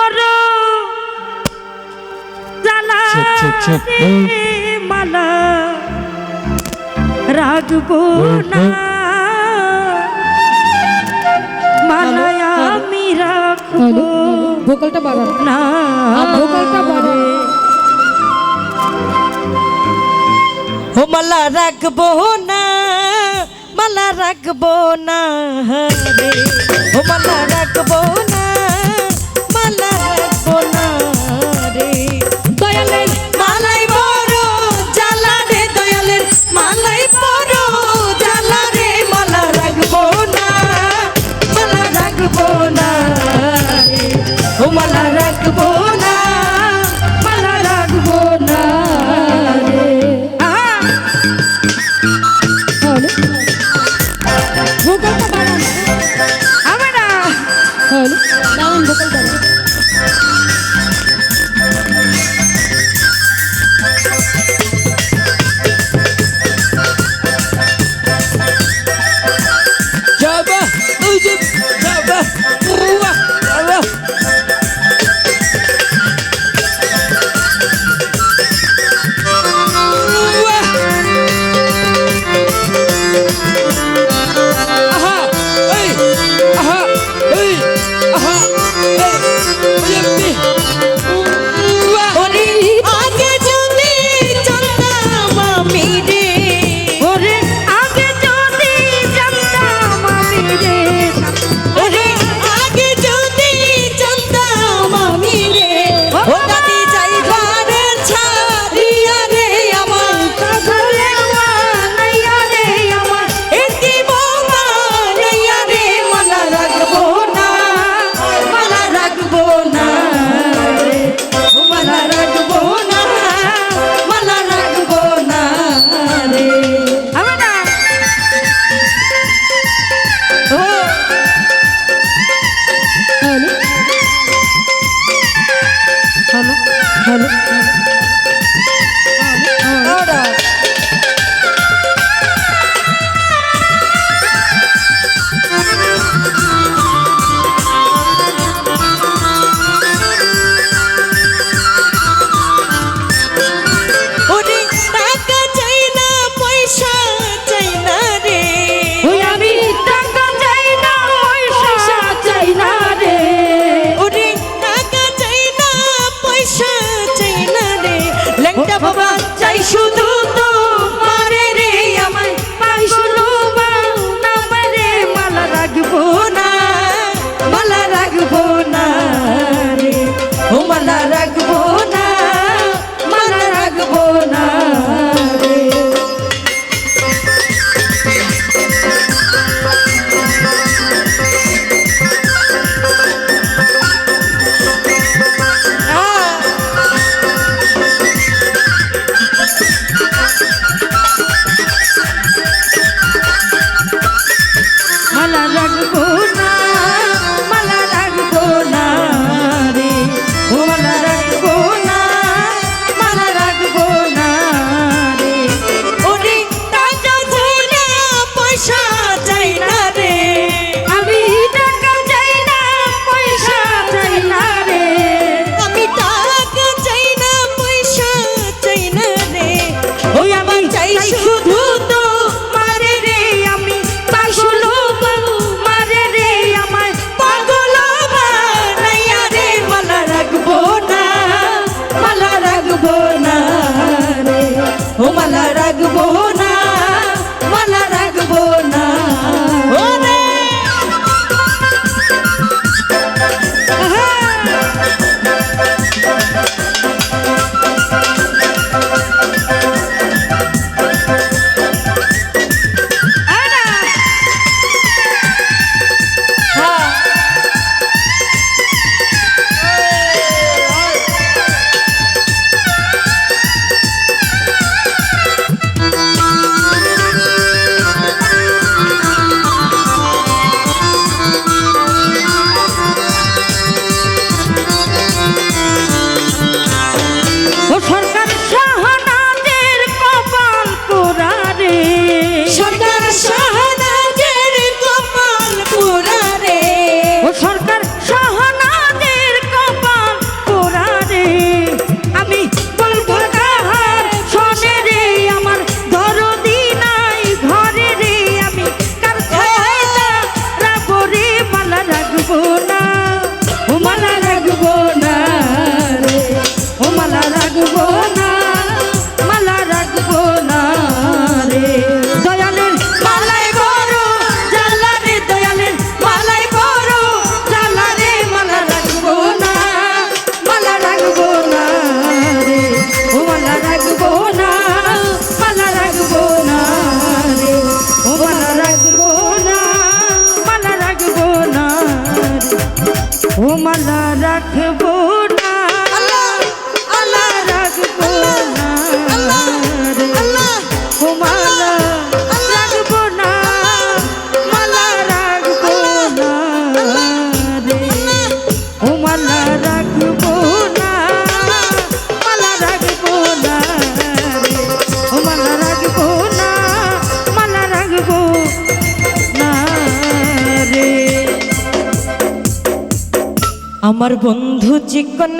করো। মালা। রাখব না মালায় আমি রাখব ভোকালটা বাড়ান না। ভোকালটা বাড়ে। ও মালা রাখব না মালা রাখব না রে। ও মালা রাখব না। どこ行ったの রে ও মালা রাখব। আমার বন্ধু চিকন